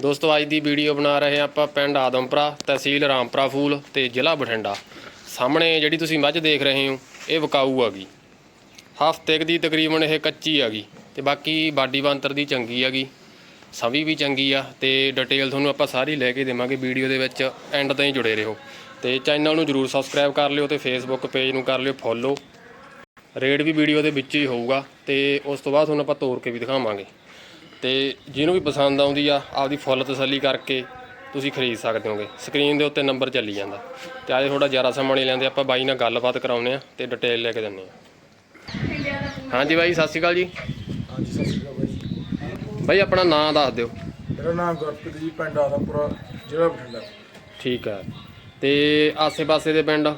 ਦੋਸਤੋ, ਅੱਜ ਦੀ ਵੀਡੀਓ ਬਣਾ ਰਹੇ ਹਾਂ ਆਪਾਂ ਪਿੰਡ ਆਦਮਪੁਰਾ, ਤਹਿਸੀਲ ਰਾਮਪੁਰਾ ਫੂਲ ਤੇ ਜ਼ਿਲ੍ਹਾ ਬਠਿੰਡਾ। ਸਾਹਮਣੇ ਜਿਹੜੀ ਤੁਸੀਂ ਮੱਝ ਦੇਖ ਰਹੇ ਹੋ, ਇਹ ਵਿਕਾਊ ਗਈ ਹਫ਼ਤੇ ਦੀ ਤਕਰੀਬਨ ਇਹ ਕੱਚੀ ਆ ਗਈ ਤੇ ਬਾਕੀ ਬਾਡੀ ਬੰਤਰ ਦੀ ਚੰਗੀ ਹੈਗੀ, ਸਵੀ ਵੀ ਚੰਗੀ ਆ ਤੇ ਡਿਟੇਲ ਤੁਹਾਨੂੰ ਆਪਾਂ ਸਾਰੀ ਲੈ ਕੇ ਦੇਵਾਂਗੇ ਵੀਡੀਓ ਦੇ ਵਿੱਚ, ਐਂਡ ਤਾਈਂ ਜੁੜੇ ਰਹੋ। ਤੇ ਚੈਨਲ ਨੂੰ ਜਰੂਰ ਸਬਸਕ੍ਰਾਈਬ ਕਰ ਲਿਓ ਤੇ ਫੇਸਬੁੱਕ ਪੇਜ ਨੂੰ ਕਰ ਲਿਓ ਫੋਲੋ। ਰੇਡ ਵੀ ਵੀਡੀਓ ਦੇ ਵਿੱਚ ਹੀ ਹੋਊਗਾ ਤੇ ਉਸ ਤੋਂ ਬਾਅਦ ਤੁਹਾਨੂੰ ਆਪਾਂ ਤੋੜ ਕੇ ਵੀ ਦਿਖਾਵਾਂਗੇ। ਤੇ ਜਿਹਨੂੰ ਵੀ ਪਸੰਦ ਆਉਂਦੀ ਆ ਆਪਦੀ ਫੁੱਲ ਤਸੱਲੀ ਕਰਕੇ ਤੁਸੀਂ ਖਰੀਦ ਸਕਦੇ ਹੋਗੇ। ਸਕਰੀਨ ਦੇ ਉੱਤੇ ਨੰਬਰ ਚੱਲੀ ਜਾਂਦਾ। ਤੇ ਅੱਜ ਥੋੜਾ ਜ਼ਿਆਦਾ ਸਮਾਂ ਨਹੀਂ ਲੈਂਦੇ ਆਪਾਂ ਬਾਈ ਨਾਲ ਗੱਲਬਾਤ ਕਰਾਉਂਦੇ ਆ ਤੇ ਡਿਟੇਲ ਲੈ ਕੇ ਦਿੰਦੇ ਆ ਹਾਂਜੀ ਬਾਈ ਸਤਿ ਸ਼੍ਰੀ ਅਕਾਲ ਜੀ। ਹਾਂਜੀ ਸਤਿ ਸ਼੍ਰੀ ਅਕਾਲ ਬਾਈ ਬਾਈ ਆਪਣਾ ਨਾਮ ਦੱਸ ਦਿਓ। ਮੇਰਾ ਨਾਮ ਗੁਰਪ੍ਰੀਤ ਜੀ ਪਿੰਡ ਆਦਮਪੁਰਾ ਜ਼ਿਲ੍ਹਾ ਬਠਿੰਡਾ। ਠੀਕ ਹੈ ਤੇ ਆਸੇ-ਪਾਸੇ ਦੇ ਪਿੰਡ?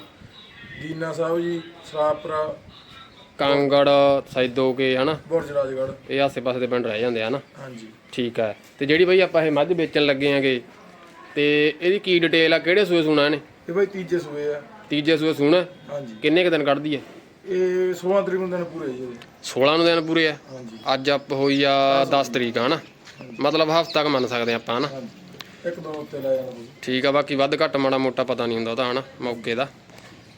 ਦੀਨਾ ਸਾਹਿਬ ਜੀ ਸਰਾਪੁਰਾ ਕਾਂਗੜ ਸੈਦੋਕੇ ਹਨਾ? ਬੁਰਜ ਰਾਜਗੜ੍ਹ। ਇਹ ਆਸੇ-ਪਾਸੇ ਦੇ ਪਿੰਡ ਰਹਿ ਜਾਂਦੇ ਆ ਨਾ ਹਾਂਜੀ। ਠੀਕ ਹੈ ਤੇ ਜਿਹੜੀ ਬਾਈ ਆਪਾਂ ਇਹ ਮੱਝ ਵੇਚਣ ਲੱਗੇ ਆਂਗੇ ਤੇ ਇਹਦੀ ਕੀ ਡਿਟੇਲ ਆ? ਕਿਹੜੇ ਸੂਏ ਸੂਣਾ ਇਹਨੇ? ਇਹ ਬਾਈ ਤੀਜੇ ਸੂਏ ਆ। ਤੀਜੇ ਸੂਏ ਸੂਣਾ। ਹਾਂਜੀ। ਕਿੰਨੇ ਕੁ ਦਿਨ ਕੱਢਦੀ ਹੈ ਇਹ 16 ਤਰੀਕ ਨੂੰ ਦਿਨ ਪੂਰੇ ਜੀ ਇਹਦੇ। 16 ਨੂੰ ਦਿਨ ਪੂਰੇ ਆ? ਹਾਂਜੀ। ਅੱਜ ਆਪ ਹੋਈ ਆ 10 ਤਰੀਕ। ਹਨਾ? ਮਤਲਬ ਹਫ਼ਤਾ ਕ ਮੰਨ ਸਕਦੇ ਆਪਾਂ ਹਨਾ? ਇੱਕ ਦੋ ਉੱਤੇ ਲੈ ਜਾਣਾ ਤੁਸੀਂ। ਠੀਕ ਆ ਬਾਕੀ ਵੱਧ ਘੱਟ ਮਾੜਾ ਮੋਟਾ ਪਤਾ ਨਹੀਂ ਹੁੰਦਾ ਉਹਦਾ ਹਨਾ? ਮੌਕੇ ਦਾ।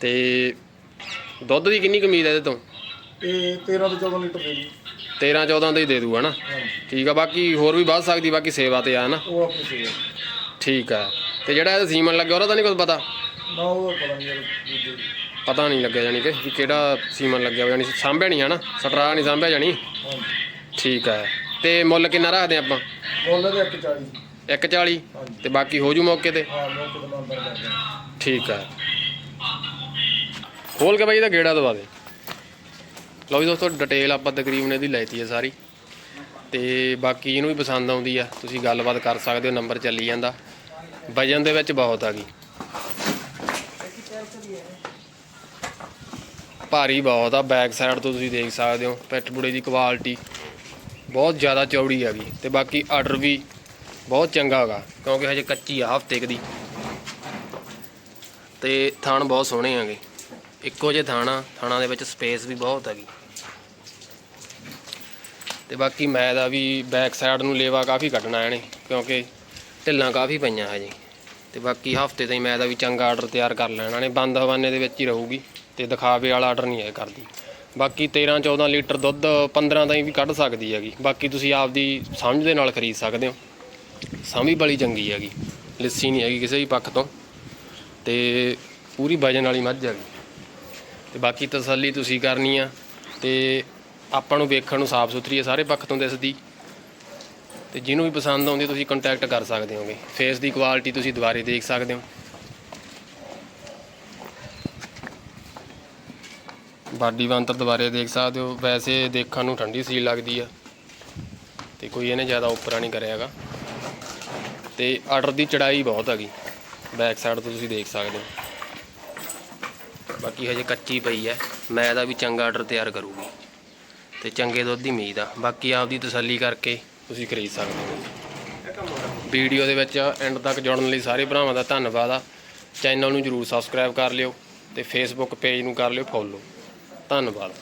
ਤੇ ਦੁੱਧ ਦੀ ਕਿੰਨੀ ਕਮੀਦ ਹੈ ਇਹਦੇ ਤੋਂ? ਇਹ 13 ਤੋਂ 14 ਲੀਟਰ ਦੇ ਜੀ 13 14 ਦਾ ਹੀ ਦੇ ਦੂ ਹਨਾ ਠੀਕ ਆ ਬਾਕੀ ਹੋਰ ਵੀ ਵੱਧ ਸਕਦੀ ਬਾਕੀ ਸੇਵਾ ਤੇ ਆ ਹਨਾ ਉਹ ਆਪਣੀ ਸੂਏ ਠੀਕ ਆ। ਤੇ ਜਿਹੜਾ ਇਹਦਾ ਸੀਮਨ ਲੱਗਿਆ ਉਹਦਾ ਤਾਂ ਨਹੀਂ ਕੁਝ ਪਤਾ? ਨਾ ਉਹ ਪਤਾ ਨਹੀਂ ਯਾਰ ਦੂਜੇ ਪਤਾ ਨਹੀਂ ਲੱਗਿਆ ਜਾਨੀ ਕਿ ਵੀ ਕਿਹੜਾ ਸੀਮਨ ਲੱਗਿਆ ਹੋਇਆ ਜਾਨੀ ਸਾਂਭਿਆ ਨਹੀਂ ਹਨਾ ਸਟਰਾ ਨਹੀਂ ਸਾਂਭਿਆ ਜਾਨੀ ਹਾਂਜੀ। ਠੀਕ ਹੈ ਤੇ ਮੁੱਲ ਕਿੰਨਾ ਰੱਖਦੇ ਆਪਾਂ? ਮੁੱਲ ਦੇ 140 140 ਹਾਂਜੀ। ਤੇ ਬਾਕੀ ਹੋ ਜੂ ਮੌਕੇ ਤੇ? ਹਾਂ ਮੈਂ ਨੰਬਰ ਠੀਕ ਹੈ ਖੋਲ ਕੇ ਬਾਈ ਇਹਦਾ ਗੇੜਾ ਦਵਾ ਦੇ। ਲਓ ਜੀ ਦੋਸਤੋ ਡਿਟੇਲ ਆਪਾਂ ਤਕਰੀਬਨ ਇਹਦੀ ਲੈਤੀ ਹੈ ਸਾਰੀ। ਤੇ ਬਾਕੀ ਇਹਨੂੰ ਵੀ ਪਸੰਦ ਆਉਂਦੀ ਆ, ਤੁਸੀਂ ਗੱਲਬਾਤ ਕਰ ਸਕਦੇ ਹੋ, ਨੰਬਰ ਚੱਲੀ ਜਾਂਦਾ। ਵਜਨ ਦੇ ਵਿੱਚ ਬਹੁਤ ਆ ਗਈ ਭਾਰੀ ਬਹੁਤ ਆ ਬੈਕ ਸਾਈਡ ਤੋਂ ਤੁਸੀਂ ਦੇਖ ਸਕਦੇ ਹੋ, ਪਿੱਠ ਬੁੜੇ ਦੀ ਕੁਆਲਿਟੀ ਬਹੁਤ ਜ਼ਿਆਦਾ ਚੌੜੀ ਹੈਗੀ ਤੇ ਬਾਕੀ ਆਰਡਰ ਵੀ ਬਹੁਤ ਚੰਗਾ ਹੈਗਾ, ਕਿਉਂਕਿ ਹਜੇ ਕੱਚੀ ਆ, ਹਫ਼ਤੇ ਕੁ ਦੀ। ਤੇ ਥਾਣ ਬਹੁਤ ਸੋਹਣੇ ਹੈਗੇ। ਇੱਕੋ ਜਿਹੇ ਥਾਣਾ ਥਾਣਾ ਦੇ ਵਿੱਚ ਸਪੇਸ ਵੀ ਬਹੁਤ ਹੈਗੀ। ਤੇ ਬਾਕੀ ਮੈਂ ਦਾ ਵੀ ਬੈਕ ਸਾਈਡ ਨੂੰ ਲੇਵਾ ਕਾਫੀ ਕੱਢਣਾ ਇਹਨੇ, ਕਿਉਂਕਿ ਢਿੱਲਾਂ ਕਾਫੀ ਪਈਆਂ ਹਜੇ। ਤੇ ਬਾਕੀ ਹਫ਼ਤੇ ਤਾਈਂ ਮੈਂ ਦਾ ਵੀ ਚੰਗਾ ਆਰਡਰ ਤਿਆਰ ਕਰ ਲੈਣਾ ਨੇ, ਬੰਦ ਹਵਾਨੇ ਦੇ ਵਿੱਚ ਹੀ ਰਹੂਗੀ, ਤੇ ਦਿਖਾਵੇ ਵਾਲਾ ਆਰਡਰ ਨਹੀਂ ਹੈ ਕਰਦੀ। ਬਾਕੀ 13 14 ਲੀਟਰ ਦੁੱਧ 15 ਤਾਈਂ ਵੀ ਕੱਢ ਸਕਦੀ ਹੈਗੀ। ਬਾਕੀ ਤੁਸੀਂ ਆਪਦੀ ਸਮਝ ਦੇ ਨਾਲ ਖਰੀਦ ਸਕਦੇ ਹੋ। ਸਮਝ ਬੜੀ ਚੰਗੀ ਹੈਗੀ, ਲੱਸੀ ਨਹੀਂ ਹੈਗੀ ਕਿਸੇ ਵੀ ਪੱਖ ਤੋਂ। ਤੇ ਪੂਰੀ ਵਜਨ ਵਾਲੀ ਮੱਝ ਹੈਗੀ। ਤੇ ਬਾਕੀ ਤਸੱਲੀ ਤੁਸੀਂ ਕਰਨੀ ਆ ਤੇ ਆਪਾਂ ਨੂੰ ਵੇਖਣ ਨੂੰ ਸਾਫ਼ ਸੁਥਰੀ ਹੈ ਸਾਰੇ ਪੱਖ ਤੋਂ ਦਿਸਦੀ। ਤੇ ਜਿਹਨੂੰ ਵੀ ਪਸੰਦ ਆਉਂਦੀ, ਤੁਸੀਂ ਕੰਟੈਕਟ ਕਰ ਸਕਦੇ ਹੋਗੇ। ਫੇਸ ਦੀ ਕੁਆਲਿਟੀ ਤੁਸੀਂ ਦੁਬਾਰੇ ਦੇਖ ਸਕਦੇ ਹੋ। ਬਾਡੀ ਬੰਤਰ ਦੁਬਾਰੇ ਦੇਖ ਸਕਦੇ ਹੋ। ਵੈਸੇ ਦੇਖਣ ਨੂੰ ਠੰਡੀ ਸੀਲ ਲੱਗਦੀ ਆ। ਤੇ ਕੋਈ ਇਹਨੇ ਜ਼ਿਆਦਾ ਉੱਪਰਾਂ ਨਹੀਂ ਕਰਿਆਗਾ ਤੇ ਆਰਡਰ ਦੀ ਚੜਾਈ ਬਹੁਤ ਹੈਗੀ। ਬੈਕ ਸਾਈਡ ਤੋਂ ਤੁਸੀਂ ਦੇਖ ਸਕਦੇ ਹੋ। ਬਾਕੀ ਹਜੇ ਕੱਚੀ ਪਈ ਹੈ। ਮੈਂ ਦਾ ਵੀ ਚੰਗਾ ਆਰਡਰ ਤਿਆਰ ਕਰੂਗੀ। ਤੇ ਚੰਗੇ ਦੁੱਧ ਦੀ ਉਮੀਦ ਆ ਬਾਕੀ ਆਪਦੀ ਤਸੱਲੀ ਕਰਕੇ ਤੁਸੀਂ ਖਰੀਦ ਸਕਦੇ ਹੋ। ਵੀਡੀਓ ਦੇ ਵਿੱਚ ਐਂਡ ਤੱਕ ਜੁੜਨ ਲਈ ਸਾਰੇ ਭਰਾਵਾਂ ਦਾ ਧੰਨਵਾਦ ਆ। ਚੈਨਲ ਨੂੰ ਜਰੂਰ ਸਬਸਕ੍ਰਾਈਬ ਕਰ ਲਿਓ ਤੇ ਫੇਸਬੁੱਕ ਪੇਜ ਨੂੰ ਕਰ ਲਿਓ ਫੋਲੋ ਧੰਨਵਾਦ।